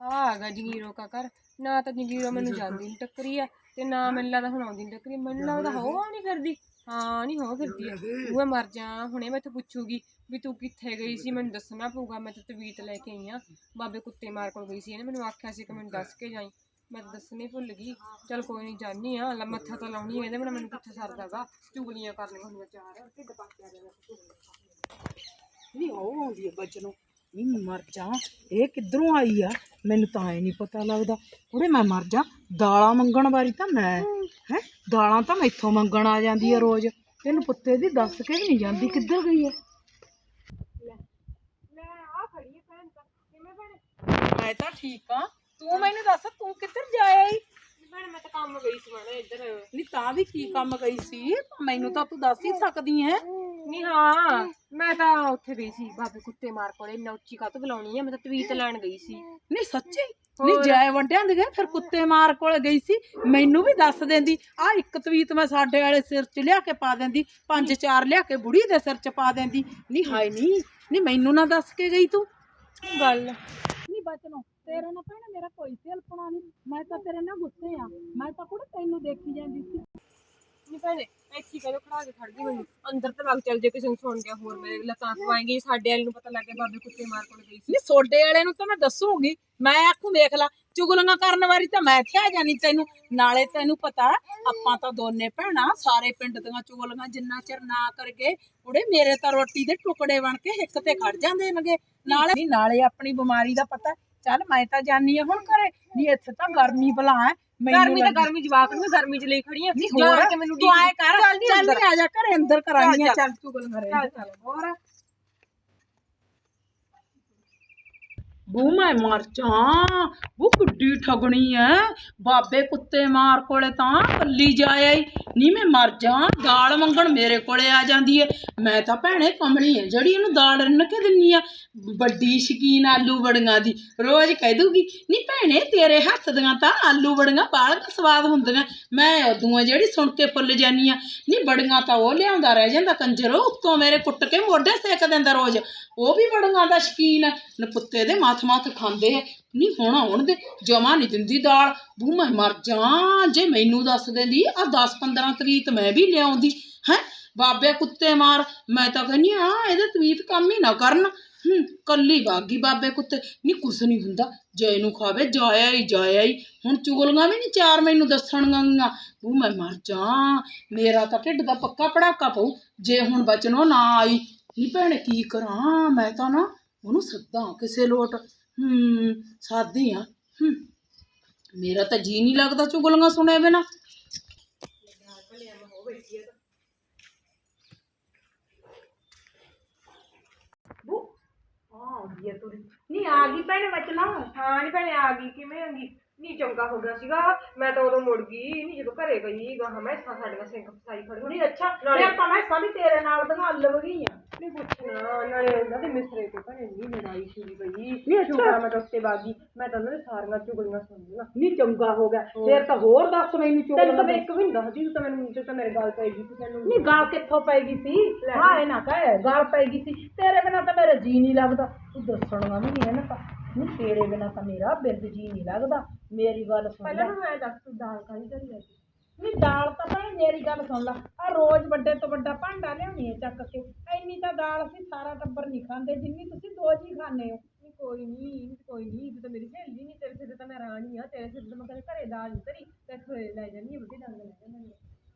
ਆ ਆ ਗਿਆ ਜਗੀਰੋ ਕਾ ਘਰ। ਨਾ ਤਾਂ ਜਗੀਰੋ ਮੈਨੂੰ ਜਾਂਦੀ ਨਹੀਂ ਟੱਕਰੀ ਆ ਤੇ ਨਾ ਮੈਨੂੰ ਲੱਗਦਾ ਹੁਣ ਆਉਂਦੀ ਨੀ ਟੱਕਰੀ। ਮੈਨੂੰ ਲੱਗਦਾ ਹੋ ਨਹੀਂ ਫਿਰਦੀ। ਹਾਂ ਨਹੀਂ ਹੋ ਫਿਰਦੀ ਆ। ਉਹ ਮਰ ਜਾ ਹੁਣੇ ਮੈਂ ਪੁੱਛੂਗੀ ਵੀ ਤੂੰ ਕਿੱਥੇ ਗਈ ਸੀ ਮੈਨੂੰ ਦੱਸਣਾ ਪਊਗਾ। ਮੈਂ ਤਾਂ ਤਵੀਤ ਲੈ ਕੇ ਆਈ ਆ। ਬਾਬੇ ਕੁੱਤੇ ਮਾਰ ਕੋਲ ਗਈ ਸੀ ਇਹਨੇ ਮੈਨੂੰ ਆਖਿਆ ਸੀ ਕਿ ਮੈਨੂੰ ਦੱਸ ਕੇ ਜਾਈ। ਮੈਂ ਤਾਂ ਦੱਸਣੀ ਭੁੱਲ ਗਈ। ਚਲ ਕੋਈ ਨਹੀਂ ਜਾਨੀ ਆ। ਲੈ ਮੱਥਾ ਤਾਂ ਲਾਉਣੀ ਆ, ਇਹਦੇ ਬਿਨਾਂ ਮੈਨੂੰ ਕਿੱਥੇ ਸਰਦਾ ਸਰਦਾਗਾ ਚੁਗਲੀਆਂ ਕਰਨੀਆਂ ਹੁੰਦੀਆਂ ਚਾਰ। ਢਿੱਡ ਪਾ ਕੇ ਨਹੀਂ ਉਹ ਆਉਂਦੀ ਹੈ ਬਚਨੋਂ ਨਹੀਂ ਮਰ ਜਾ। ਇਹ ਕਿੱਧਰੋਂ ਆਈ ਆ? ਮੈਨੂੰ ਤਾਂ ਐ ਨਹੀਂ ਪਤਾ ਲੱਗਦਾ। ਉਹਦੇ ਮੈਂ ਮਰ ਜਾ। ਦਾਲਾਂ ਮੰਗਣ ਵਾਰੀ ਤਾਂ ਮੈਂ ਹੈ? ਦਾਲਾਂ ਤਾਂ ਮੈਥੋਂ ਮੰਗਣ ਆ ਜਾਂਦੀ ਆ ਰੋਜ਼। ਤੈਨੂੰ ਪੁੱਤੇ ਦੀ ਦੱਸ ਕੇ ਵੀ ਨਹੀਂ ਜਾਂਦੀ ਕਿੱਧਰ ਗਈ ਆ? ਮੈਂ ਤਾਂ ਠੀਕ ਆ। ਤੂੰ ਮੈਨੂੰ ਦੱਸ ਤੂੰ ਕਿੱਧਰ ਜਾਇਆ ਈ? ਭੈਣ ਮੈਂ ਤਾਂ ਕੰਮ ਗਈ ਸੀ ਮੈਂ ਇੱਧਰ। ਨਹੀਂ ਤਾਂ ਵੀ ਕੀ ਕੰਮ ਗਈ ਸੀ? ਮੈਨੂੰ ਤਾਂ ਤੂੰ ਦੱਸ ਹੀ ਸਕਦੀ ਹੈ। ਨਹੀਂ ਹਾਂ। ਮੈਂ ਤਾਂ ਉੱਥੇ ਗਈ ਸੀ ਬਾਬੇ ਕੁੱਤੇ ਮਾਰ ਕੋਲੇ ਇੰਨਾ ਉੱਚੀ ਕਾਹ ਤੋਂ ਬੁਲਾਉਣੀ ਆ ਮੈਂ ਤਾਂ ਤਵੀਤ ਲੈਣ ਗਈ ਸੀ। ਨਹੀਂ ਸੱਚੀ? ਨਹੀਂ ਜੈ ਵੱਡਿਆਂ ਦੇ ਗਏ ਫਿਰ ਕੁੱਤੇ ਮਾਰ ਕੋਲ ਗਈ ਸੀ। ਮੈਨੂੰ ਵੀ ਦੱਸ ਦਿੰਦੀ ਆ ਇੱਕ ਤਵੀਤ ਮੈਂ ਸਾਡੇ ਵਾਲੇ ਸਿਰ 'ਚ ਲਿਆ ਕੇ ਪਾ ਦਿੰਦੀ ਪੰਜ ਚਾਰ ਲਿਆ ਕੇ ਬੁੜੀ ਦੇ ਸਿਰ 'ਚ ਪਾ ਦਿੰਦੀ। ਨਹੀਂ ਹਾਏ ਨਹੀਂ ਨਹੀਂ ਮੈਨੂੰ ਨਾ ਦੱਸ ਕੇ ਗਈ ਤੂੰ। ਗੱਲ। ਨਹੀਂ ਬਚਨੋ ਤੇਰੇ ਨਾਲ ਭੈਣੇ ਮੇਰਾ ਕੋਈ ਸਿਲਪਣਾ ਨਹੀਂ ਮੈਂ ਤਾਂ ਤੇਰੇ ਨਾਲ ਗੁੱਸੇ ਆ। ਮੈਂ ਤਾਂ ਕੁੜੇ ਤੈਨੂੰ ਦੇਖੀ ਜਾਂਦੀ ਸੀ। ਨਹੀਂ ਭੈਣੇ ਇੱਥੇ ਕਦੋਂ ਖੜਾ ਕੇ ਖੜ ਗਈ ਮੈਨੂੰ। ਅੰਦਰ ਤਾਂ ਲੱਗ ਚੱਲ ਜੇ ਕਿਸੇ ਨੂੰ ਸੁਣ ਗਿਆ ਹੋਰ ਮੇਰੇ ਲੱਤਾਂ ਖਵਾਏਗੀ ਸਾਡੇ ਵਾਲੇ ਨੂੰ ਪਤਾ ਲੱਗ ਗਿਆ ਬਾਬੇ ਕੁੱਤੇ ਮਾਰ ਕੋਲ ਗਈ ਸੀ। ਨਹੀਂ, ਸੋਡੇ ਵਾਲੇ ਨੂੰ ਤਾਂ ਮੈਂ ਦੱਸੂਗੀ। ਮੈਂ ਆਖੂ ਵੇਖ ਲਾ, ਚੁਗਲੀਆਂ ਕਰਨ ਵਾਰੀ ਤਾਂ ਮੈਂ ਇੱਥੇ ਆ ਜਾਣੀ ਤੈਨੂੰ। ਨਾਲੇ ਤੈਨੂੰ ਪਤਾ, ਆਪਾਂ ਤਾਂ ਦੋਨੇ ਭੈਣਾਂ ਸਾਰੇ ਪਿੰਡ ਦੀਆਂ ਚੁਗਲੀਆਂ ਜਿੰਨਾ ਚਿਰ ਨਾ ਕਰਗੇ ਉਹਦੇ ਮੇਰੇ ਤਾਂ ਰੋਟੀ ਦੇ ਟੁਕੜੇ ਬਣ ਕੇ ਹਿੱਕ ਤੇ ਖੜ ਜਾਂਦੇ ਨੇਗੇ। ਨਾਲੇ ਨਾਲੇ ਆਪਣੀ ਬਿਮਾਰੀ ਦਾ ਪਤਾ ਚੱਲ ਮੈਂ ਤਾਂ ਜਾਨੀ ਆ ਹੁਣ ਘਰੇ। ਨਹੀਂ ਇੱਥੇ ਤਾਂ ਗਰਮੀ ਭਲਾ ਹੈ ਗਰਮੀ ਤਾਂ ਗਰਮੀ ਜਵਾਕ ਨੂੰ ਗਰਮੀ ਚ ਲਈ ਖੜੀ ਆ। ਨਹੀਂ ਜਾ ਕੇ ਮੈਨੂੰ ਤੂੰ ਆਏ ਕਰ। ਚੱਲ ਨੀ ਚੱਲ ਅੰਦਰ। ਨੀ ਆ ਜਾ ਘਰੇ ਅੰਦਰ ਕਰਾਂਗੀਆਂ ਚੱਲ, ਚੁਗਲੀਆਂ ਚੱਲ ਰਹਿ ਚੱਲ ਹੋਰ। ਬੂ ਮੈਂ ਮਰ ਜਾਂ ਬੂ ਕੁੱਡੀ ਠਗਣੀ ਐ। ਬਾਬੇ ਕੁੱਤੇ ਮਾਰ ਕੋਲੇ ਤਾਂ ਕੱਲੀ ਜਾਏ। ਨਹੀਂ ਮੈਂ ਮਰ ਜਾਂ ਦਾਲ ਮੰਗਣ ਮੇਰੇ ਕੋਲੇ ਆ ਜਾਂਦੀ ਐ। ਮੈਂ ਤਾਂ ਭੈਣੇ ਕਮਲੀ ਐ, ਜਿਹੜੀ ਇਹਨੂੰ ਦਾਲ ਰਿੰਨ ਕੇ ਦਿੰਨੀ ਆ। ਵੱਡੀ ਸ਼ਕੀਨ ਆਲੂ ਬੜੀਆਂ ਦੀ, ਰੋਜ਼ ਕਹਿ ਦੂਗੀ ਨੀ ਭੈਣੇ, ਤੇਰੇ ਹੱਥ ਦੀਆਂ ਤਾਂ ਆਲੂ ਬੜੀਆਂ ਬਾਲਕ ਸਵਾਦ ਹੁੰਦੀਆਂ। ਮੈਂ ਉਦੋਂ ਆ ਜਿਹੜੀ ਸੁਣ ਕੇ ਫੁੱਲ ਜਾਨੀ ਆ। ਨੀ ਬੜੀਆਂ ਤਾਂ ਉਹ ਲਿਆਉਂਦਾ ਰਹਿ ਜਾਂਦਾ ਕੰਜਰ, ਉੱਤੋਂ ਮੇਰੇ ਕੁੱਟ ਕੇ ਮੋਢੇ ਸੇਕ ਦਿੰਦਾ ਰੋਜ਼। ਉਹ ਵੀ ਬੜੀਆਂ ਦਾ ਸ਼ਕੀਨ ਹੈ ਨਪੁੱਤੇ ਦੇ ਮੱਥ ਮੱਥ ਖਾਂਦੇ ਐ ਨਹੀਂ, ਹੁਣ ਆਉਣ ਦੇ, ਜਮਾ ਨਹੀਂ ਦਿੰਦੀ ਦਾਲ। ਬੂ ਮੈਂ ਮਰ ਜਾਂ ਜੇ ਮੈਨੂੰ ਦੱਸ ਦਿੰਦੀ ਆ 10 15 ਤਵੀਤ ਮੈਂ ਵੀ ਲਿਆਉਂਦੀ। ਹੈ, ਬਾਬੇ ਕੁੱਤੇ ਮਾਰ, ਮੈਂ ਤਾਂ ਕਹਿੰਦੀ ਆ ਇਹਦੇ ਤਵੀਤ ਕੰਮ ਹੀ ਨਾ ਕਰਨ। ਹੂੰ, ਕੱਲੀ ਬਾਗੀ ਬਾਬੇ ਕੁੱਤੇ। ਨਹੀਂ, ਕੁਛ ਨਹੀਂ ਹੁੰਦਾ। ਜੇ ਨੂੰ ਖਾਵੇ, ਜਾਇਆ ਹੀ ਜਾਇਆ ਹੀ। ਹੁਣ ਚੁਗਲੀਆਂ ਵੀ ਨਹੀਂ ਚਾਰ ਮੈਨੂੰ ਦੱਸਣਗੀਆਂ। ਬੂ ਮੈਂ ਮਰ ਜਾ ਮੇਰਾ ਤਾਂ ਢਿੱਡ ਦਾ ਪੱਕਾ ਪੜਾਕਾ ਪਊ। ਜੇ ਹੁਣ ਬਚਨੋ ਨਾ ਆਈ, ਨਹੀਂ ਭੈਣੇ, ਕੀ ਕਰਾਂ? ਮੈਂ ਤਾਂ ਨਾ ਉਹਨੂੰ ਸੱਦਾਂ ਕਿਸੇ ਲੋਟ। ਹੂੰ ਸਾਦੀ ਆ ਹੂੰ। ਮੇਰਾ ਤਾਂ ਜੀ ਨਹੀਂ ਲੱਗਦਾ ਚੁਗਲੀਆਂ ਸੁਣੇ ਬਿਨਾ। ਬੂ ਆ ਗਈ ਤੁਰੀ। ਨਹੀਂ ਆ ਗਈ ਭੈਣੇ ਬਚਨਾ ਹਾਂ ਨਹੀਂ ਭੈਣੇ ਆ ਗਈ। ਕਿਵੇਂ ਆਂਗੀ ਨਹੀਂ ਚੰਗਾ ਹੋ ਗਿਆ ਸੀਗਾ। ਮੈਂ ਤਾਂ ਉਦੋਂ ਮੁੜ ਗਈ। ਨਹੀਂ ਜਦੋਂ ਘਰੇ ਗਈ ਗਾਹਾਂ ਮੈਂ ਸਾਡੀਆਂ ਸਿੰਕ ਫਸਾਈ ਖੜੀ ਨਹੀਂ ਅੱਛਾ ਨਾਲੇ- ਫਿਰ ਤਾਂ ਮੈਂ ਸਾਰੀ ਤੇਰੇ ਨਾਲ ਦੀਆਂ ਲੱਗ ਗਈ ਆ ਪੁੱਛਣਾ ਨਾਲੇ ਉਹਨਾਂ ਦੇ ਮਿਸਰੇ ਤੇ ਭੈਣੇ ਨਹੀਂ ਲੜਾਈ ਛੁੜੀ ਪਈ ਨਹੀਂ, ਅੱਛਾ। ਸ਼ੁਕਰ ਆ ਮੈਂ ਤਾਂ ਉੱਤੇ ਬਾਗੀ ਮੈਂ ਤਾਂ ਉਹਨਾਂ ਦੇ ਸਾਰੀਆਂ ਚੁਗਲੀਆਂ ਸੁਣ ਲਈਆਂ ਨਹੀਂ ਚੰਗਾ ਹੋ ਗਿਆ। ਫਿਰ ਤਾਂ ਹੋਰ ਦੱਸ ਮੈਨੂੰ ਤੈਨੂੰ ਤਾਂ ਚੁਗਲੀਆਂ ਮੈਂ ਇੱਕ ਵੀ ਨਹੀਂ ਦੱਸਦੀ ਤੂੰ ਤਾਂ ਮੈਨੂੰ ਤੂੰ ਤਾਂ ਮੇਰੇ ਗੱਲ ਪੈ ਗਈ ਤੂੰ ਤੈਨੂੰ। ਨਹੀਂ ਗਾਲ ਕਿੱਥੋਂ ਪੈਗੀ ਸੀ? ਲੈ। ਹਾਂ ਇਹ ਨਾ ਕਹੇ ਗਾਲ ਪੈਗੀ ਸੀ। ਤੇਰੇ ਬਿਨਾ ਤਾਂ ਮੇਰਾ ਜੀ ਨਹੀਂ ਲੱਗਦਾ। ਤੂੰ ਦੱਸਣਗਾ ਵੀ ਨਹੀਂ ਹੈ ਨਾ ਤਾਂ। ਨਹੀਂ ਤੇਰੇ ਬਿਨਾ ਤਾਂ ਮੇਰਾ ਬਿਰਦ ਜੀ ਨਹੀਂ ਲੱਗਦਾ। ਮੇਰੀ ਗੱਲ ਸੁਣ ਲੈ। ਪਹਿਲਾਂ ਦੱਸ ਤੂੰ ਦਾਲ ਨਹੀਂ ਤਾਂ ਭਾਈ ਮੇਰੀ ਗੱਲ ਸੁਣ ਲੈ। ਆ ਰੋਜ਼ ਵੱਡੇ ਤੋਂ ਵੱਡਾ ਭਾਂਡਾ ਲਿਆਉਣੀ ਹੈ ਚੱਕ ਕੇ। ਦਾਲ ਅਸੀਂ ਸਾਰਾ ਟੱਬਰ ਨਹੀਂ ਖਾਂਦੇ ਜਿੰਨੀ ਤੁਸੀਂ ਦੋ ਜੀ ਖਾਂਦੇ ਹੋ। ਨਹੀਂ ਕੋਈ ਨਹੀਂ ਕੋਈ ਨਹੀਂ ਤੂੰ ਤਾਂ ਮੇਰੀ ਸਹੇਲੀ ਨਹੀਂ ਤੇਰੇ ਸਿਰ ਤੇ ਮੈਂ ਰਾਣੀ ਆ ਤੇਰੇ ਸਿਰ ਤੇ ਮੈਂ ਕਦੇ ਘਰੇ ਦਾਲ ਨਹੀਂ ਧਰੀ ਤੇ ਇੱਥੋਂ ਲੈ ਜਾਂਦੀ ਵੱਡੀ ਡੰਗ ਲੈ ਜਾਂਦੀ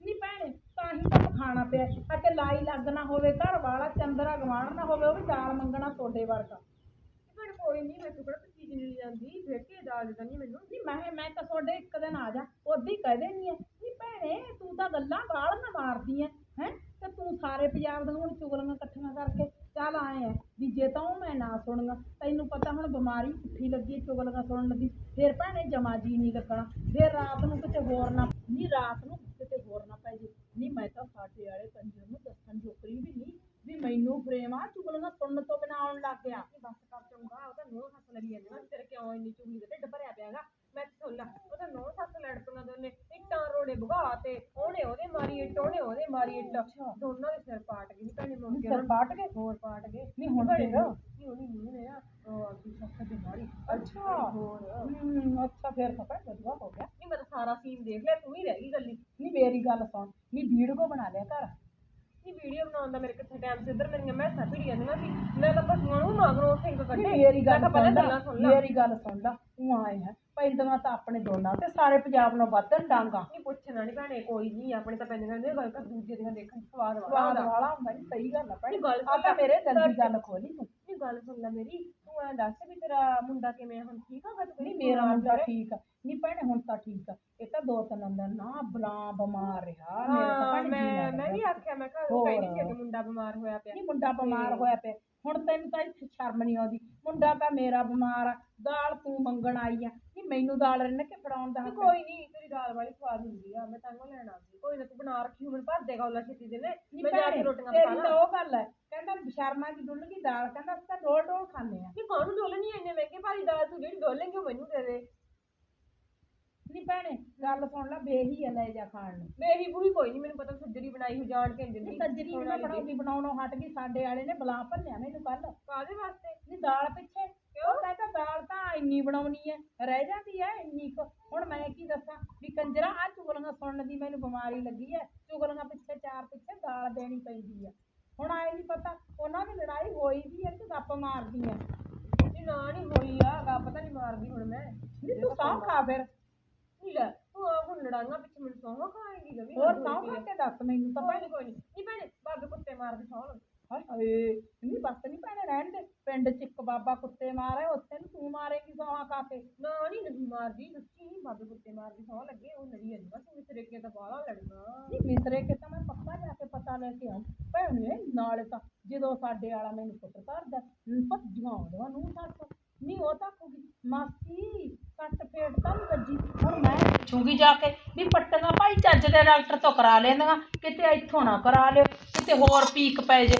ਨਹੀਂ ਭੈਣੇ ਤਾਂ ਹੀ ਤਾਂ ਖਾਣਾ ਪਿਆ। ਆ ਕਿ ਲਾਈ ਲੱਗ ਨਾ ਹੋਵੇ ਘਰ ਵਾਲਾ ਚੰਦਰਾ ਗਵਾਣ ਨਾ ਹੋਵੇ ਉਹ ਵੀ ਦਾਲ ਮੰਗਣਾ ਤੁਹਾਡੇ ਵਰਗਾ। ਭੈਣ ਕੋਈ ਨਹੀਂ ਮੈਂ ਟੁਕੜਾ ਤੇ ਚੀਜ਼ ਨਹੀਂ ਜਾਂਦੀ ਫੇਰ ਕੇ ਦਾਲ ਦੇ ਨਹੀਂ ਮੈਨੂੰ? ਨਹੀਂ ਮੈਂ ਮੈਂ ਤਾਂ ਤੁਹਾਡੇ ਇੱਕ ਦਿਨ ਆ ਜਾ ਉਦੋਂ ਹੀ ਕਹਿ ਦੇਣੀ ਹੈ ਨਹੀਂ ਭੈਣੇ ਤੂੰ ਤਾਂ ਗੱਲਾਂ ਬਾਹਲੀਆਂ ਮਾਰਦੀ ਐ ਸਾਰੇ ਪੰਜਾਬ ਦੀਆਂ ਹੁਣ ਚੁਗਲੀਆਂ ਇਕੱਠੀਆਂ ਕਰਕੇ ਚੱਲ ਆਏ ਐ ਵੀ ਜੇ ਤਾਂ ਉਹ ਮੈਂ ਨਾ ਸੁਣਗਾ, ਤੈਨੂੰ ਪਤਾ ਹੁਣ ਬਿਮਾਰੀ ਪੁੱਠੀ ਲੱਗੀ ਹੈ ਚੁਗਲੀਆਂ ਸੁਣਨ ਦੀ ਫਿਰ ਭੈਣੇ ਜਮਾ ਜੀ ਨਹੀਂ ਲੱਗਣਾ। ਫਿਰ ਰਾਤ ਨੂੰ ਕਿਤੇ ਹੋਰ ਨਾ, ਨਹੀਂ ਰਾਤ ਨੂੰ ਕਿਤੇ ਹੋਰ ਨਾ ਪੈ ਜੇ। ਨਹੀਂ, ਮੈਂ ਤਾਂ ਸਾਡੇ ਵਾਲੇ ਕੰਜਰ ਨੂੰ ਦੱਸਣ ਜੋਕਰੀ ਵੀ ਨਹੀਂ, ਵੀ ਮੈਨੂੰ ਫਰੇਮਾ ਚੁਗਲੀਆਂ ਸੁਣਨ ਤੋਂ ਬਿਨਾਂ ਆਉਣ ਲੱਗ ਗਿਆ ਬਸ ਕਰ ਚੰਗਾ ਉਹ ਤਾਂ ਨੋਹ ਹੱਸ ਲੜੀ ਜਾਂਦੀ ਨਾ ਤੇਰੇ ਕਿਉਂ ਇੰਨੀ ਚੁੰਗੀ ਦੇ ਢਿੱਡ ਭਰਿਆ ਪਿਆਗਾ ਮੈਂ ਤੇ ਸੁਣ ਲਾ ਉਹ ਤਾਂ ਨੋਹ ਸੱਸ ਲੜ ਪਈਆਂ ਦੋਨੇ ਇੱਟਾਂ ਰੋੜੇ ਭਗਾ ਤੇ ਉਹਨੇ ਉਹਦੇ ਮਾਰੀ ਇੱਟ ਉਹਨੇ ਉਹਦੇ ਮਾਰੀ ਇੱਟ। ਦੋਨਾਂ ਦੇ ਸਿਰ ਪਾਟ ਗਈ ਭੈਣੇ ਮੁੜ ਕੇ ਸਿਰ ਪਾਟ ਗਏ? ਹੋਰ ਪਾਟ ਗਏ। ਨਹੀਂ ਹੁਣ ਫਿਰ? ਦਿੱਤੀ ਉਹਦੀ ਮੂੰਹ ਨੇ ਉਹ ਆਪਣੀ ਸੱਖ ਦੀ ਮਾਰੀ। ਅੱਛਾ। ਹੋਰ। ਹਮ, ਅੱਛਾ ਫਿਰ ਤਾਂ ਭੈਣ ਵਧੀਆ ਹੋ ਗਿਆ। ਨਹੀਂ ਮੈਂ ਤਾਂ ਸਾਰਾ ਸੀਨ ਦੇਖ ਲਿਆ ਤੂੰ ਹੀ ਰਹਿ ਗਈ ਗੱਲੀ ਨਹੀਂ ਮੇਰੀ ਗੱਲ ਸੁਣ। ਨਹੀਂ ਵੀਡੀਓ ਬਣਾ ਲਿਆ ਘਰ ਨਹੀਂ ਵੀਡੀਓ ਬਣਾਉਣ ਦਾ ਮੇਰੇ ਕਿੱਥੇ ਟਾਈਮ ਸੀ? ਇੱਧਰ ਮੇਰੀਆਂ ਮੈਸਾਂ ਭਿੜੀ ਜਾਂਦੀਆਂ ਸੀ। ਮੈਂ ਤਾਂ ਪਸ਼ੂਆਂ ਨੂੰ ਮਗਰੋਂ ਸਿੰਘ ਕੱਢੇ ਮੇਰੀ ਗੱਲ ਮੈਂ ਕਿਹਾ ਪਹਿਲਾਂ ਸੁਣ ਗੱਲਾਂ ਲੈ ਸੁਣ ਲੈ। ਮੇਰੀ ਗੱਲ ਸੁਣ ਲੈ ਤੂੰ ਆਏ ਹੈ। ਪੈਂਦੀਆਂ ਤਾਂ ਆਪਣੇ ਦੋਨਾਂ ਤੇ ਸਾਰੇ ਪੰਜਾਬ ਨੂੰ ਵੱਧਣ ਡਾਂਗਾ। ਨਹੀਂ ਪੁੱਛਣਾ ਨਹੀਂ ਭੈਣੇ ਕੋਈ ਨਹੀਂ ਆਪਣੇ ਤਾਂ ਪੈਂਦੀਆਂ ਨੇ ਗੱਲ ਕਰ ਦੂਜੇ ਦੀਆਂ ਦੇਖਣ 'ਚ ਸਵਾਦ ਵਾਲਾ ਸਵਾਦ ਹੁੰਦਾ। ਵਾਲਾ ਹੁੰਦਾ ਨਹੀਂ ਸਹੀ ਗੱਲ ਆ ਭੈਣ ਨਹੀਂ ਗੱਲ ਆ ਤਾਂ ਮੇਰੇ ਦਿਲ ਦੀ ਗੱਲ ਖੋਲੀ ਤੂੰ। ਨਹੀਂ ਗੱਲ ਸੁਣ ਲੈ ਮੇਰੀ। ਤੂੰ ਐਂ ਦੱਸ ਵੀ ਤੇਰਾ ਮੁੰਡਾ ਕਿਵੇਂ ਆ ਹੁਣ ਠੀਕ ਆ ਤੂੰ ਨਹੀਂ ਮੇਰਾ ਮੁੰਡਾ ਠੀਕ ਆ। ਨਹੀਂ ਭੈਣੇ ਹੁਣ ਤਾਂ ਠੀਕ ਆ। ਇਹ ਤਾਂ ਦੋ ਤਿੰਨ ਦਿਨ ਨਾ ਬਲਾਂ ਬਿਮਾਰ ਰਿਹਾ। ਮੇਰੇ ਤਾਂ ਹਾਂ ਭੈਣ ਮੈਂ ਮੈਂ ਵੀ ਆਖਿਆ ਮੈਂ ਕਿਹਾ ਉਹ ਕਹਿੰਦੀ ਸੀ ਕਿ ਮੁੰਡਾ ਬਿਮਾਰ ਹੋਇਆ ਪਿਆ। ਨਹੀਂ ਮੁੰਡਾ ਬਿਮਾਰ ਹੋਇਆ ਪਿਆ। ਹੁਣ ਤੈਨੂੰ ਤਾਂ ਇੱਥੇ ਸ਼ਰਮ ਨਹੀਂ ਆਉਂਦੀ। ਮੁੰਡਾ ਤਾਂ ਮੇਰਾ ਬਿਮਾਰ ਆ। ਦਾਲ ਤੂੰ ਮੰਗਣ ਆਈ ਆ। ਮੈਨੂੰ ਦਾਲ ਰਿੰਨ ਕੇ ਫੜਾਉਣ ਦਾ ਹੱਕ ਕੋਈ ਨਹੀਂ ਤੇਰੀ ਦਾਲ ਵਾਲੀ ਸਵਾਦ ਹੁੰਦੀ ਆ ਮੈਂ ਤਾਂ ਉਹ ਲੈਣ ਆਉਂਦੀ ਕੋਈ ਨਾ ਤੂੰ ਬਣਾ ਰੱਖੀ ਮੈਨੂੰ ਭਰ ਦੇਗਾ ਉਹਲਾ ਛੇਤੀ ਦੇ ਨੇ ਮੈਂ ਜਾ ਕੇ ਰੋਟੀਆਂ ਤੇਰੀ ਪਕਾ ਤਾਂ ਲਾਂ ਉਹ ਗੱਲ ਹੈ ਕਹਿੰਦਾ ਸ਼ਰਮਾ ਦੀ ਡੁੱਲ ਗਈ ਦਾਲ ਕਹਿੰਦਾ ਅਸੀਂ ਤਾਂ ਡੋਲ ਡੋਲ ਖਾਂਦੇ ਆ। ਨਹੀਂ ਕਾਹਨੂੰ ਡੋਲਣੀ ਇੰਨੇ ਮਹਿੰਗੇ? ਭਾਰੀ ਦਾਲ ਤੂੰ ਜਿਹੜੀ ਡੋਲੇਂਗੀ ਉਹ ਮੈਨੂੰ ਦੇ ਦੇ। ਨਹੀਂ ਭੈਣੇ ਗੱਲ ਸੁਣ ਲੈ ਬੇਹੀ ਆ ਲੈ ਜਾ ਖਾਣ ਨੂੰ। ਮੇਰੀ ਬੁਰੀ ਕੋਈ ਨਹੀਂ ਮੈਨੂੰ ਪਤਾ ਸੱਜਰੀ ਬਣਾਈ ਹੋ ਜਾਣ ਕੇ ਨਹੀਂ ਸੱਜਰੀ ਨਾ ਬਣਾਉਂਦੀ ਬਣਾਉਣੋਂ ਹਟ ਗਈ ਸਾਡੇ ਵਾਲੇ ਨੇ ਬਲਾ ਭੰਨਿਆ ਮੈਨੂੰ ਕੱਲ ਕਾਦੇ ਵਾਸਤੇ? ਨਹੀਂ ਦਾਲ ਪਿੱਛੇ ਉਹ ਕਹਿੰਦਾ ਦਾਲ ਤਾਂ ਇੰਨੀ ਬਣਾਉਣੀ ਹੈ ਰਹਿ ਜਾਂਦੀ ਹੈ ਇੰਨੀ ਕੁ। ਹੁਣ ਮੈਂ ਕੀ ਦੱਸਾਂ ਵੀ ਕੰਜਰਾ ਆ ਚੁਗਲੀਆਂ ਸੁਣਨ ਦੀ ਮੈਨੂੰ ਬਿਮਾਰੀ ਲੱਗੀ ਹੈ ਚੁਗਲੀਆਂ ਪਿੱਛੇ ਚਾਰ ਪਿੱਛੇ ਦਾਲ ਦੇਣੀ ਪੈਂਦੀ ਹੈ ਹੁਣ ਆਏ ਨਹੀਂ ਪਤਾ ਉਹਨਾਂ ਦੀ ਲੜਾਈ ਹੋਈ ਵੀ ਹੈ ਕਿ ਗੱਪ ਮਾਰਦੀਆਂ ਨਹੀਂ ਨਾ ਨਹੀਂ ਹੋਈ ਆ ਗਾ ਪਤਾ ਨਹੀਂ ਮਾਰਦੀ ਹੁਣ ਮੈਂ। ਨਹੀਂ ਤੂੰ ਸੌਂ ਖਾ ਫਿਰ। ਨਹੀਂ ਲੈ ਤੂੰ ਆਹ ਹੁਣ ਲੜਾਈਆਂ ਪਿੱਛੇ ਮੈਨੂੰ ਸੌਂ ਖਾਏਂਗੀ ਜਮੀ ਹੋਰ ਸੌਂ ਖਾ ਕੇ ਦੱਸ ਮੈਨੂੰ ਤਾਂ ਕੋਈ ਨੀ ਕੋਈ ਨਹੀਂ ਨਹੀਂ ਭੈਣੇ ਬਾਬੇ ਕੁੱਤੇ ਮਾਰਦੇ ਸੌਂ। ਹਾਏ ਨਹੀਂ ਬਸ ਨਹੀਂ ਭੈਣੇ ਰਹਿਣ ਦੇ। ਪਿੰਡ ਚ ਇੱਕ ਬਾਬਾ ਕੁੱਤੇ ਮਾਰੇ ਉੱਥੇ ਨੂੰ ਤੂੰ ਮਾਰੇਗੀ ਸੌਂ ਖਾ ਕੇ। ਨਾ ਨਹੀਂ ਨਹੀਂ ਮਾਰਦੀ ਸੱਚੀ ਨਹੀਂ ਬਾਬੇ ਕੁੱਤੇ ਮਾਰਦੇ ਸੌਂ ਲੱਗੇ ਉਹ ਲੜੀ ਜਾਂਦੀ ਬਸ ਮਿਸਰੇ ਕੇ ਤਾਂ ਬਾਹਲਾ ਲੜਨਾ। ਨਹੀਂ ਮਿਸਰੇ ਕੇ ਤਾਂ ਮੈਂ ਪੱਕਾ ਜਾ ਕੇ ਪਤਾ ਲੈ ਕੇ ਆਉਂ ਭੈਣੇ ਨਾਲੇ ਤਾਂ ਜਦੋਂ ਸਾਡੇ ਵਾਲਾ ਮੈਨੂੰ ਪੁੱਤ ਕਰਦਾ ਭੱਜੀਆਂ ਆਉਂਦੀਆਂ ਨੂੰ ਸੱਤ ਨਹੀਂ ਉਹ ਤਾਂ ਕਹੂਗੀ ਮਾਸੀ ਸੱਟ ਫੇਟ ਤਾਂ ਨੀ ਵੱਜੀ। ਹੁਣ ਮੈਂ ਪੁੱਛੂਗੀ ਜਾ ਕੇ ਵੀ ਪੱਟੀਆਂ ਭਾਈ ਚੱਜ ਦੇ ਡਾਕਟਰ ਤੋਂ ਕਰਾ ਲੈਂਦੀਆਂ ਕਿਤੇ ਇੱਥੋਂ ਨਾ ਕਰਾ ਲਿਓ। ਕਿਤੇ ਹੋਰ ਪੀਕ ਪੈ ਜੇ।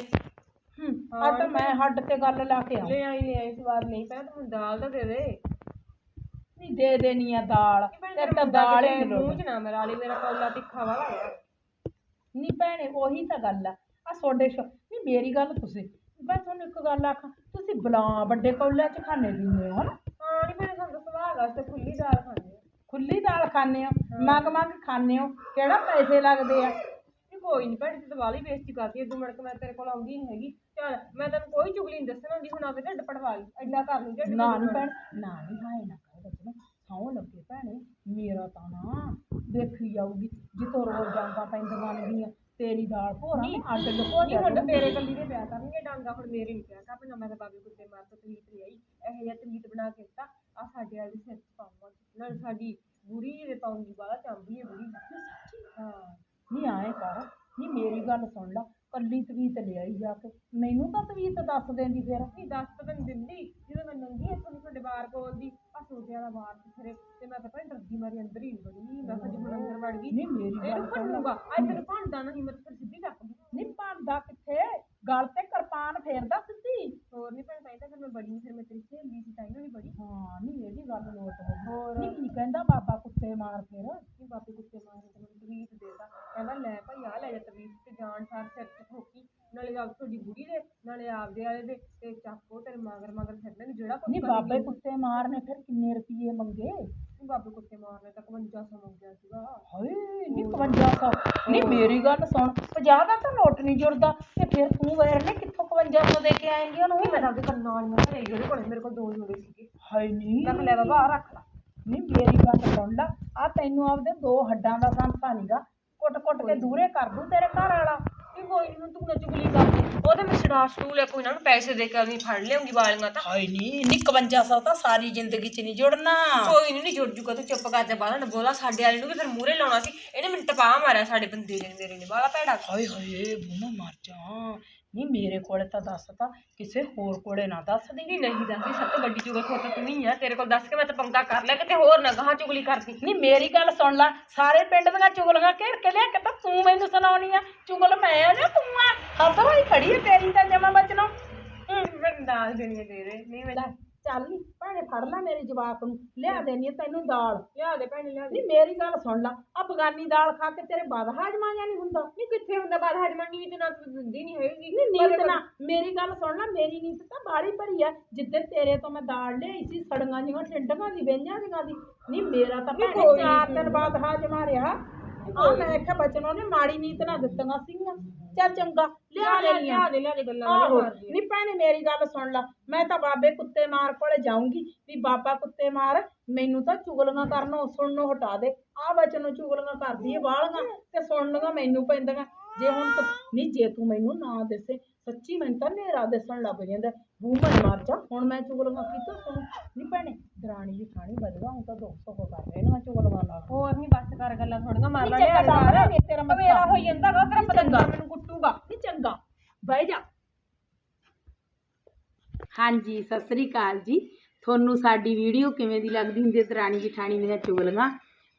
ਹੂੰ ਆ ਤਾਂ ਮੈਂ ਹੱਡ ਤੇ ਗੱਲ ਲਾ ਕੇ ਆਉਂ ਲੈ ਆਈ ਲੈ ਆਈ ਸਵਾਦ ਨਹੀਂ ਪਹਿਲਾਂ ਤੂੰ ਦਾਲ ਤਾਂ ਦੇ ਦੇ। ਨਹੀਂ ਦੇ ਦੇਣੀ ਆ ਦਾਲ। ਭੈਣੇ ਤੇ ਤਾਂ ਦਾਲ ਹੀ ਮੂੰਹ ਚ ਨਾ ਮਰਾ ਲਈ ਮੇਰਾ ਕੌਲਾ ਤਿੱਖਾ ਵਾਲਾ ਆ। ਨਹੀਂ ਭੈਣੇ ਉਹੀ ਤਾਂ ਗੱਲ ਆ। ਆ ਤੁਹਾਡੇ ਸ਼ੋ ਨਹੀਂ ਮੇਰੀ ਗੱਲ ਤੁਸੀਂ ਮੈਂ ਤੁਹਾਨੂੰ ਇੱਕ ਗੱਲ ਆਖਾਂ ਤੁਸੀਂ ਬਲਾਂ ਵੱਡੇ ਕੌਲਿਆਂ ਚ ਖਾਣੇ ਪੀਂਦੇ ਹੋ ਹਨਾ? ਹਾਂ ਨਹੀਂ ਮੇਰੇ ਸਾਨੂੰ ਸਵਾਦ ਆ ਤੇ ਖੁੱਲੀ ਦਾਲ ਖਾਂਦੇ ਆ। ਖੁੱਲੀ ਦਾਲ ਖਾਣੇ ਹੋ ਮੰਗ ਮੰਗ ਖਾਣੇ ਹੋ ਕਿਹੜਾ ਪੈਸੇ ਲੱਗਦੇ ਆ? ਕੋਈ ਨਹੀਂ ਭੈਣ ਤੂੰ ਤਾਂ ਵਾਲੀ ਬੇਇੱਜ਼ਤੀ ਕਰਦੀ ਐ ਤੂੰ ਮੁੜ ਕੇ ਮੈਂ ਤੇਰੇ ਕੋਲ ਆਉਂਦੀ ਨਹੀਂ ਹੈਗੀ। ਚੱਲ ਮੈਂ ਤੈਨੂੰ ਕੋਈ ਚੁਗਲੀ ਨਹੀਂ ਦੱਸਣ ਆਉਂਦੀ ਹੁਣ ਆਵੇ ਢਿੱਡ ਪੜਵਾ ਲਈ ਐਡਾ ਕਰ ਲਈ ਢਿੱਡ ਨਾ ਭੈਣ ਨਾ ਨਹੀਂ ਹਾਏ ਨਾ ਕਰ ਬੱਚੇ ਸੌਂ ਲੱਗੇ ਭੈਣੇ ਮੇਰਾ ਤਾਂ ਨਾ ਦੇਖੀ ਜਾਊਗੀ ਜਿੱਥੋਂ ਰੋਜ਼ ਜਾਂਦਾ ਪੈਂਦੀਆਂ ਨੇਗੀਆਂ ਤੇਰੀ ਦਾਲ ਭੋਰਾ ਨਾ ਅੱਡ ਲਕੋ ਨਹੀਂ ਹੁਣ ਤੇਰੇ ਕੱਲੀ ਦੇ ਪਿਆ ਕਰਨਗੇ ਡਾਂਗਾ ਹੁਣ ਮੇਰੇ ਨਹੀਂ ਪਿਆ ਕਰਨਾ ਮੈਂ ਤਾਂ ਬਾਬੇ ਕੁੱਤੇ ਮਾਰ ਤੋਂ ਤਵੀਤ ਲਈ ਆਈ ਇਹੋ ਜਿਹਾ ਤਵੀਤ ਬਣਾ ਕੇ ਦਿੱਤਾ ਆ ਸਾਡੇ ਵਾਲੇ ਦੇ ਸਿਰ 'ਚ ਪਾਉਂਗਾ ਨਾਲ ਸਾਡੀ ਬੁੜੀ ਦੇ ਪਾਉਂਗੀ ਵਾਲਾ ਚਾਂਬੀ ਹੈ ਬੁੜੀ ਹਾਂ ਨਹੀਂ ਆਏ ਕਰ ਨਹੀਂ ਮੇਰੀ ਗੱਲ ਸੁਣ ਲਾ ਕੱਲੀ ਤਵੀਤ ਲੈ ਆਈ ਜਾ ਕੇ। ਮੈਨੂੰ ਤਾਂ ਤਵੀਤ ਦੱਸ ਦੇਂਦੀ ਫਿਰ। ਨਹੀਂ ਦੱਸ ਤਾਂ ਤੈਨੂੰ ਦਿੰਦੀ। ਜਦੋਂ ਮੈਂ ਨੰਗੀ ਇੱਥੋਂ ਦੀ ਤੁਹਾਡੇ ਬਾਹਰ ਕੋਲ ਦੀ ਆ ਸੋਟਿਆਂ ਦਾ ਬਾਹਰ ਫਿਰੇ ਤੇ ਮੈਂ ਤਾਂ ਭੈਣ ਡਰਦੀ ਮਾਰੀ ਅੰਦਰ ਹੀ ਵੜੀ। ਮੈਂ ਕਿਹਾ ਜੇ ਹੁਣ ਅੰਦਰ ਵੜ ਗਈ। ਨਹੀਂ ਮੇਰੀ ਗੱਲ ਇਹਨੂੰ ਸੁਣ ਲਾ। ਭੰਨੂਗਾ ਅੱਜ ਤੈਨੂੰ ਭੰਨਦਾ ਨਹੀਂ ਹਿੰਮਤ ਫਿਰ ਸਿੱਧੀ ਚੱਕ ਗਈ ਨਹੀਂ ਭਾਂਦਾ ਕਿੱਥੇ? ਗਲ ਤੇ ਕਿਰਪਾਨ ਫੇਰਦਾ ਸਿੱਧੀ ਹੋਰ ਨਹੀਂ ਭੈਣ ਤਾਂ ਫਿਰ ਮੈਂ ਬੜੀ ਨੀ, ਫਿਰ ਮੈਂ ਤੇਰੀ ਸਹੇਲੀ ਸੀ ਤਾਈ ਨਹੀਂ ਬੜੀ ਹਾਂ ਨਹੀਂ ਇਹਦੀ ਗੱਲ ਨੋਟ ਹੋ ਗਈ। ਹੋਰ? ਨਹੀਂ ਕੀ ਕਹਿੰਦਾ ਬਾਬਾ ਕੁੱਤੇ ਮਾਰ ਫਿਰ? ਨਹੀਂ ਬਾਪੇ ਕੁੱਤੇ ਮਾਰੇ ਤੇ ਮੈਨੂੰ ਤਵੀਤ ਦੇਤਾ ਕਹਿੰਦਾ ਲੈ ਭਾਈ ਆ ਲੈ ਜਾ ਤਵੀਤ ਤੇ ਜਾਣ ਸਾਰ ਸਿਰ ਤੇ ਠੋਕੀ ਨਾਲੇ ਆਪ ਤੁਹਾਡੀ ਬੁੜੀ ਦੇ ਨਾਲੇ ਆਪਦੇ ਵਾਲੇ ਦੇ ਤੇ ਚਾਕੋ ਤੇਰੇ ਮਗਰ ਮਗਰ ਫਿਰਦੇ ਨੇ ਜਿਹੜਾ ਨਹੀਂ ਕਰੀ ਬਾਬੇ। ਕੁੱਤੇ ਮਾਰ ਨੇ ਫਿਰ ਕਿੰਨੇ ਰੁਪਏ ਮੰਗੇ? ਨਹੀਂ ਬਾਬੇ ਕੁੱਤੇ ਮਾਰਨੇ ਤਾਂ 5100 ਮੰਗਿਆ ਸੀਗਾ। ਹਾਏ ਨਹੀਂ 5500 ਨਹੀਂ ਮੇਰੀ ਗੱਲ ਸੁਣ 50 ਦਾ ਤਾਂ ਨੋਟ ਨਹੀਂ ਜੁੜਦਾ ਤੇ ਫਿਰ ਤੂੰ ਵੈਰ ਨੇ ਕਿੱਥੋਂ 5500 ਦੇ ਕੇ ਆਏਂਗੀ ਉਹਨੂੰ? ਮੈਂ ਤਾਂ ਆਪਦੇ ਕੰਨਾਂ ਵਾਲੀਆਂ ਘਰੇ ਜਿਹੜੇ ਕੋਲੇ ਮੇਰੇ ਕੋਲ ਦੋ ਜੋੜੇ ਸੀਗੇ। ਹਾਏ ਨਹੀਂ। ਮੈਂ ਲੈ ਬਾਬਾ ਰੱਖ ਲਾ। ਨਹੀਂ ਮੇਰੀ ਗੱਲ ਸੁਣ ਲਾ ਆ ਤੈਨੂੰ ਆਪਦੇ ਦੋ ਹੱਡਾਂ ਦਾ ਸੰਸਾ ਨੀਗਾ। ਕੁੱਟ ਕੁੱਟ ਕੇ ਦੂਰੇ ਕਰ ਦੂੰ ਤੇਰੇ ਘਰ ਵਾਲਾ। ਕੋਈ ਨੀ, ਤੂੰ ਨਾ ਚੁਗਲੀ ਕਰ ਉਹਦੇ ਮੈਂ ਛਡਾ ਸਟੂਲ ਹੈ ਕੋਈ ਨਾ ਉਹਨੂੰ ਪੈਸੇ ਦੇ ਕੇ ਆਵੀਂ ਫੜ ਲਿਆਉਂਗੀ ਵਾਲੀਆਂ ਤਾਂ। ਹਾਏ ਨਹੀਂ ਨੀ 5500 ਤਾਂ ਸਾਰੀ ਜ਼ਿੰਦਗੀ ਚ ਨਹੀਂ ਜੁੜਨਾ। ਕੋਈ ਨਹੀਂ ਨਹੀਂ ਜੁੜ ਜੂਗਾ ਤੂੰ ਚੁੱਪ ਕਰ ਜਾ ਬਾਹਲਾ ਨਾ ਬੋਲਾ ਸਾਡੇ ਵਾਲੇ ਨੂੰ ਵੀ ਫਿਰ ਮੂਹਰੇ ਲਾਉਣਾ ਸੀ। ਇਹਨੇ ਮੈਨੂੰ ਟਪਾ ਮਾਰਿਆ ਸਾਡੇ ਬੰਦੇ ਨੇ ਮੇਰੇ ਨੇ ਬਾਹਲਾ ਭੈੜਾ। ਹਾਏ ਹਾਏ ਬੂਮਾ ਮਰ ਜਾ ਨਹੀਂ ਮੇਰੇ ਕੋਲੇ ਤਾਂ ਦੱਸ ਤਾ ਕਿਸੇ ਹੋਰ ਕੋਲੇ ਨਾ ਦੱਸ ਦੇ। ਨਹੀਂ ਨਹੀਂ ਦੱਸਦੀ ਸਭ ਤੋਂ ਵੱਡੀ ਚੁਗਲ ਖੋਤਾ ਤੂੰ ਹੀ ਆ ਤੇਰੇ ਕੋਲ ਦੱਸ ਕੇ ਮੈਂ ਤਾਂ ਪੰਗਾ ਕਰ ਲਿਆ ਕਿਤੇ ਹੋਰ ਨਾ ਗਾਹਾਂ ਚੁਗਲੀ ਕਰਦੀ। ਨਹੀਂ ਮੇਰੀ ਗੱਲ ਸੁਣ ਲੈ ਸਾਰੇ ਪਿੰਡ ਦੀਆਂ ਚੁਗਲੀਆਂ ਘੇਰ ਕੇ ਲਿਆ ਕੇ ਤਾਂ ਤੂੰ ਮੈਨੂੰ ਸੁਣਾਉਣੀ ਆ? ਚੁਗਲ ਮੈਂ ਆ ਜਾਂ ਤੂੰ ਆ? ਹੱਥ ਵਾਈ ਖੜੀ ਹੈ ਤੇਰੀ ਤਾਂ ਜਮਾ ਬਚਣਾ। ਦੱਸ ਦੇਣੀ ਆ ਦੇ ਦੇ ਨਹੀਂ ਮੈਂ ਚੱਲ ਨੀ ਭੈਣੇ ਫੜ ਲੈ ਮੇਰੇ ਜਵਾਕ ਨੂੰ। ਲਿਆ ਦੇਣੀ ਤੈਨੂੰ ਦਾਲ। ਲਿਆ ਦੇ ਭੈਣੇ ਲਿਆ ਦੇ। ਨਹੀਂ ਮੇਰੀ ਗੱਲ ਸੁਣ ਲੈ। ਆ ਬਗਾਨੀ ਦਾਲ ਖਾ ਕੇ ਤੇਰੇ ਬਾਦ ਹਾਜਮਾ ਜਾਂ ਨਹੀਂ ਹੁੰਦਾ। ਨਹੀਂ ਕਿੱਥੇ ਹੁੰਦਾ ਬਾਦ ਹਜਮਾ? ਨੀਂਦ ਨਾ ਤੂੰ ਦਿੰਦੀ ਨਹੀਂ ਹੈਗੀ ਨਹੀਂ ਨੀਤ ਨਾ। ਮੇਰੀ ਗੱਲ ਸੁਣ ਲੈ ਮੇਰੀ ਨੀਤ ਤਾਂ ਬਾੜੀ ਭਰੀ ਆ। ਜਿੱਦੇ ਤੇਰੇ ਤੋਂ ਮੈਂ ਦਾਲ ਲਿਆਈ ਸੀ ਸੜੀਆਂ ਜਿਹੀਆਂ ਟਿੰਡਾਂ ਦੀ ਵੇਈਆਂ ਦੀਆਂ ਦੀ। ਨਹੀਂ ਮੇਰਾ ਤਾਂ ਨਹੀਂ ਭੈਣੇ ਕੋਈ ਚਾਰ ਨੀ। ਦਿਨ ਬਾਅਦ ਹਾਜਮਾ ਰਿਹਾ। ਆ ਮੈਂ ਆਖਿਆ ਬਚਨੋਂ ਨੇ ਮਾੜੀ ਨੀਤ ਨਾ ਦਿੱਤੀਆਂ ਸੀਗੀਆਂ। ਚੱਲ ਚੰਗਾ ਲਿਆ ਲਿਆ ਦੇ ਲਿਆ ਦੇ ਗੱਲਾਂ ਆਹੋ ਨਹੀਂ ਭੈਣੇ ਮੇਰੀ ਗੱਲ ਸੁਣ ਲੈ। ਮੈਂ ਤਾਂ ਬਾਬੇ ਕੁੱਤੇ ਮਾਰ ਕੋਲੇ ਜਾਊਂਗੀ। ਵੀ ਬਾਬਾ ਕੁੱਤੇ ਮਾਰ ਮੈਨੂੰ ਤਾਂ ਚੁਗਲੀਆਂ ਕਰਨੋਂ ਸੁਣਨੋਂ ਹਟਾ ਦੇ। ਆ ਬਚਨ ਨੂੰ ਚੁਗਲੀਆਂ ਕਰਦੀ ਏ ਬਾਹਲੀਆਂ ਤੇ ਸੁਣਨੀਆਂ ਮੈਨੂੰ ਪੈਂਦੀਆਂ। ਜੇ ਹੁਣ ਤੂੰ ਨਹੀਂ ਜੇ ਤੂੰ ਮੈਨੂੰ ਨਾ ਦੱਸੇ ਸੱਚੀ ਮੈਨੂੰ ਤਾਂ ਨੇਰਾ ਦਿਸਣ ਲੱਗ ਜਾਂਦਾ। ਬੂ ਮੈਂ ਮਰ ਜਾ ਹੁਣ ਮੈਂ ਚੁਗਲੀਆਂ ਕੀਤਾ ਸੁਣ ਨਹੀਂ ਭੈਣੇ ਦਰਾਣੀ ਜੀ ਖਾਣੀ ਵਧਗਾ ਹੁਣ ਤਾਂ 200 ਕੋ ਕਰ ਰਹੇ ਨੇ ਚੁਗਲੀਆਂ ਨਾਲ। ਹੋਰ ਨਹੀਂ ਬਸ ਕਰ ਗੱਲਾਂ ਥੋੜੀਆਂ ਮਾਰ ਲੈ ਨੀ ਤੇਰਾ। ਮੇਰਾ ਹੋਈ ਜਾਂਦਾ ਵਾ ਤੇਰਾ ਨਹੀਂ ਪਤਾ ਚੰਗਾ। ਮੈਨੂੰ ਕੁੱਟੂਗਾ। ਨਹੀਂ ਚੰਗਾ। ਬਹਿ ਜਾ। ਹਾਂਜੀ ਸਤਿ ਸ੍ਰੀ ਅਕਾਲ ਜੀ। ਤੁਹਾਨੂੰ ਸਾਡੀ ਵੀਡੀਓ ਕਿਵੇਂ ਦੀ ਲੱਗਦੀ ਹੁੰਦੀ ਹੈ? ਦਰਾਣੀ ਜਠਾਣੀ ਦੀਆਂ ਚੁਗਲੀਆਂ।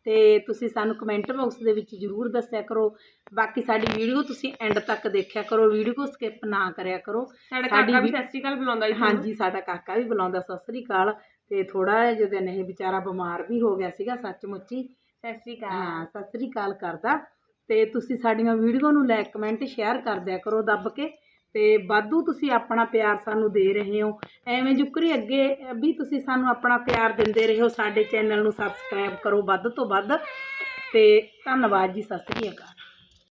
ਤੇ ਤੁਸੀਂ ਸਾਨੂੰ ਕਮੈਂਟ ਬਾਕਸ ਦੇ ਵਿੱਚ ਜਰੂਰ ਦੱਸਿਆ ਕਰੋ। ਬਾਕੀ ਸਾਡੀ ਵੀਡੀਓ ਤੁਸੀਂ ਐਂਡ ਤੱਕ ਦੇਖਿਆ ਕਰੋ ਵੀਡੀਓ ਸਕਿਪ ਨਾ ਕਰਿਆ ਕਰੋ। ਸਾਡਾ ਕਾਕਾ ਵੀ ਸਤਿ ਸ਼੍ਰੀ ਅਕਾਲ ਬੁਲਾਉਂਦਾ ਜੀ ਹਾਂਜੀ ਸਾਡਾ ਕਾਕਾ ਵੀ ਬੁਲਾਉਂਦਾ ਸਤਿ ਸ੍ਰੀ ਅਕਾਲ। ਤੇ ਥੋੜਾ ਜਿਹਾ ਜਦੋਂ ਇਹ ਵਿਚਾਰਾ ਬਿਮਾਰ ਵੀ ਹੋ ਗਿਆ ਸੀਗਾ ਸੱਚਮੁੱਚ। ਹੀ ਸਤਿ ਸ਼੍ਰੀ ਅਕਾਲ। ਹਾਂ ਸਤਿ ਸ੍ਰੀ ਅਕਾਲ ਕਰਦਾ। ਤੇ ਤੁਸੀਂ ਸਾਡੀਆਂ ਵੀਡੀਓ ਨੂੰ ਲਾਈਕ ਕਮੈਂਟ ਸ਼ੇਅਰ ਕਰ ਦਿਆ ਕਰੋ ਦੱਬ ਕੇ। ਤੇ ਵਾਧੂ ਤੁਸੀਂ ਆਪਣਾ ਪਿਆਰ ਸਾਨੂੰ ਦੇ ਰਹੇ ਹੋ। ਐਵੇਂ ਜੁਕਰੀ ਅੱਗੇ ਵੀ ਤੁਸੀਂ ਸਾਨੂੰ ਆਪਣਾ ਪਿਆਰ ਦਿੰਦੇ ਰਹੋ ਸਾਡੇ ਚੈਨਲ ਨੂੰ ਸਬਸਕ੍ਰਾਈਬ ਕਰੋ ਵੱਧ ਤੋਂ ਵੱਧ। ਤੇ ਧੰਨਵਾਦ ਜੀ, ਸਤਿ ਸ੍ਰੀ ਅਕਾਲ।